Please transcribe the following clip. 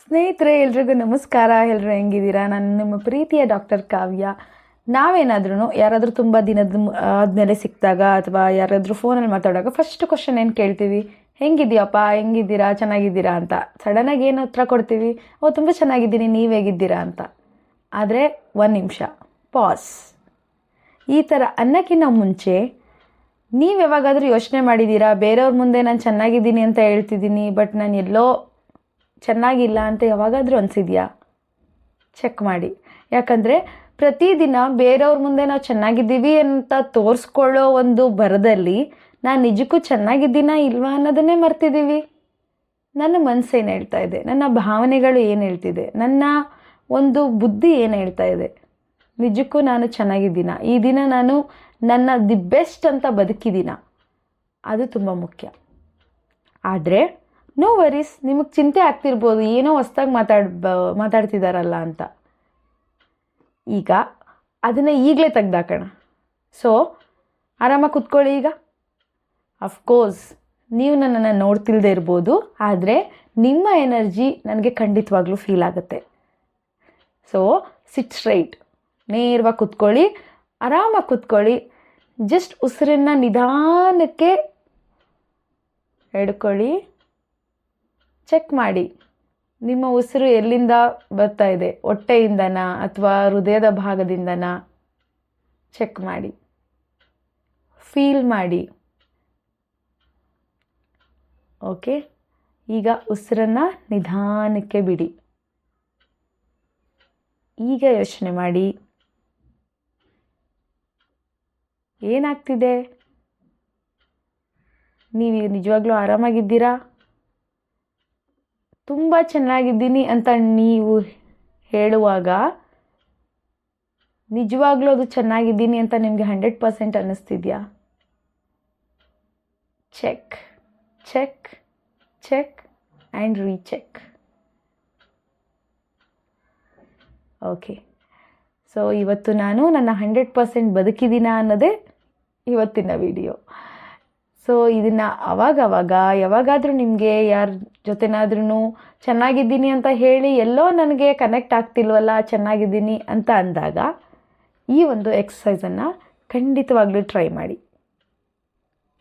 ಸ್ನೇಹಿತರೆ, ಎಲ್ರಿಗೂ ನಮಸ್ಕಾರ. ಎಲ್ಲರೂ ಹೆಂಗಿದ್ದೀರಾ? ನಾನು ನಿಮ್ಮ ಪ್ರೀತಿಯ ಡಾಕ್ಟರ್ ಕಾವ್ಯ. ನಾವೇನಾದ್ರೂ ಯಾರಾದರೂ ತುಂಬ ದಿನದ ಆದಮೇಲೆ ಸಿಕ್ಕಿದಾಗ ಅಥವಾ ಯಾರಾದರೂ ಫೋನಲ್ಲಿ ಮಾತಾಡುವಾಗ ಫಸ್ಟ್ ಕ್ವಶನ್ ಏನು ಕೇಳ್ತೀವಿ? ಹೆಂಗಿದ್ಯಪ್ಪ? ಹೆಂಗಿದ್ದೀರಾ? ಚೆನ್ನಾಗಿದ್ದೀರಾ? ಅಂತ. ಸಡನ್ನಾಗಿ ಏನು ಉತ್ತರ ಕೊಡ್ತೀವಿ? ಓ, ತುಂಬ ಚೆನ್ನಾಗಿದ್ದೀನಿ. ನೀವು ಹೇಗಿದ್ದೀರಾ? ಅಂತ. ಆದರೆ ಒಂದು ನಿಮಿಷ. ಪಾಸ್ ಈ ಥರ ಅನ್ನಕ್ಕಿಂತ ಮುಂಚೆ ನೀವು ಯಾವಾಗಾದರೂ ಯೋಚನೆ ಮಾಡಿದ್ದೀರಾ? ಬೇರೆಯವ್ರ ಮುಂದೆ ನಾನು ಚೆನ್ನಾಗಿದ್ದೀನಿ ಅಂತ ಹೇಳ್ತಿದ್ದೀನಿ, ಬಟ್ ನಾನು ಎಲ್ಲೋ ಚೆನ್ನಾಗಿಲ್ಲ ಅಂತ ಯಾವಾಗಾದರೂ ಅನಿಸಿದ್ಯಾ? ಚೆಕ್ ಮಾಡಿ. ಯಾಕಂದರೆ ಪ್ರತಿದಿನ ಬೇರೆಯವ್ರ ಮುಂದೆ ನಾವು ಚೆನ್ನಾಗಿದ್ದೀವಿ ಅಂತ ತೋರಿಸ್ಕೊಳ್ಳೋ ಒಂದು ಬರದಲ್ಲಿ ನಾನು ನಿಜಕ್ಕೂ ಚೆನ್ನಾಗಿದ್ದೀನಾ ಇಲ್ವಾ ಅನ್ನೋದನ್ನೇ ಮರ್ತಿದ್ದೀವಿ. ನನ್ನ ಮನಸ್ಸೇನು ಹೇಳ್ತಾ ಇದೆ? ನನ್ನ ಭಾವನೆಗಳು ಏನು ಹೇಳ್ತಿದೆ? ನನ್ನ ಒಂದು ಬುದ್ಧಿ ಏನು ಹೇಳ್ತಾ ಇದೆ? ನಿಜಕ್ಕೂ ನಾನು ಚೆನ್ನಾಗಿದ್ದೀನ? ಈ ದಿನ ನಾನು ನನ್ನ ದಿ ಬೆಸ್ಟ್ ಅಂತ ಬದುಕಿದ್ದೀನ? ಅದು ತುಂಬ ಮುಖ್ಯ. ಆದರೆ ನೋ ವರೀಸ್ ನಿಮಗೆ ಚಿಂತೆ ಆಗ್ತಿರ್ಬೋದು, ಏನೋ ಹೊಸ್ದಾಗಿ ಮಾತಾಡ್ ಮಾತಾಡ್ತಿದ್ದಾರಲ್ಲ ಅಂತ. ಈಗ ಅದನ್ನು ಈಗಲೇ ತೆಗ್ದಾಕೋಣ. ಸೊ ಆರಾಮಾಗಿ ಕುತ್ಕೊಳ್ಳಿ ಈಗ? ಅಫ್ಕೋರ್ಸ್ ನೀವು ನನ್ನನ್ನು ನೋಡ್ತಿಲ್ಲದೆ ಇರ್ಬೋದು, ಆದರೆ ನಿಮ್ಮ ಎನರ್ಜಿ ನನಗೆ ಖಂಡಿತವಾಗ್ಲೂ ಫೀಲ್ ಆಗುತ್ತೆ. ಸೊ ಸಿಟ್ ಸ್ಟ್ರೈಟ್ ನೇರವಾಗಿ ಕುತ್ಕೊಳ್ಳಿ, ಆರಾಮಾಗಿ ಕುತ್ಕೊಳ್ಳಿ ಜಸ್ಟ್ ಉಸಿರನ್ನು ನಿಧಾನಕ್ಕೆ ಎಡ್ಕೊಳ್ಳಿ. ಚೆಕ್ ಮಾಡಿ. ನಿಮ್ಮ ಉಸಿರು ಎಲ್ಲಿಂದ ಬರ್ತಾ ಇದೆ? ಹೊಟ್ಟೆಯಿಂದನಾ ಅಥವಾ ಹೃದಯದ ಭಾಗದಿಂದನಾ? ಚೆಕ್ ಮಾಡಿ. ಫೀಲ್ ಮಾಡಿ. ಓಕೆ ಈಗ ಉಸಿರನ್ನು ನಿಧಾನಕ್ಕೆ ಬಿಡಿ. ಈಗ ಯೋಚನೆ ಮಾಡಿ. ಏನಾಗ್ತಿದೆ? ನೀವು ನಿಜವಾಗ್ಲೂ ಆರಾಮಾಗಿದ್ದೀರಾ? ತುಂಬ ಚೆನ್ನಾಗಿದ್ದೀನಿ ಅಂತ ನೀವು ಹೇಳುವಾಗ ನಿಜವಾಗ್ಲೂ ಅದು ಚೆನ್ನಾಗಿದ್ದೀನಿ ಅಂತ ನಿಮಗೆ hundred percent ಅನ್ನಿಸ್ತಿದ್ಯಾ? Check check check and recheck okay so ಇವತ್ತು ನಾನು ನನ್ನ ಹಂಡ್ರೆಡ್ ಪರ್ಸೆಂಟ್ ಬದುಕಿದ್ದೀನ ಅನ್ನೋದೇ ಇವತ್ತಿನ ವಿಡಿಯೋ ಸೊ ಇದನ್ನು ಅವಾಗವಾಗ, ಯಾವಾಗಾದರೂ ನಿಮಗೆ ಯಾರ ಜೊತೆನಾದ್ರೂ ಚೆನ್ನಾಗಿದ್ದೀನಿ ಅಂತ ಹೇಳಿ ಎಲ್ಲೋ ನನಗೆ ಕನೆಕ್ಟ್ ಆಗ್ತಿಲ್ವಲ್ಲ, ಚೆನ್ನಾಗಿದ್ದೀನಿ ಅಂತ ಅಂದಾಗ ಈ ಒಂದು ಎಕ್ಸಸೈಸನ್ನು ಖಂಡಿತವಾಗ್ಲೂ ಟ್ರೈ ಮಾಡಿ.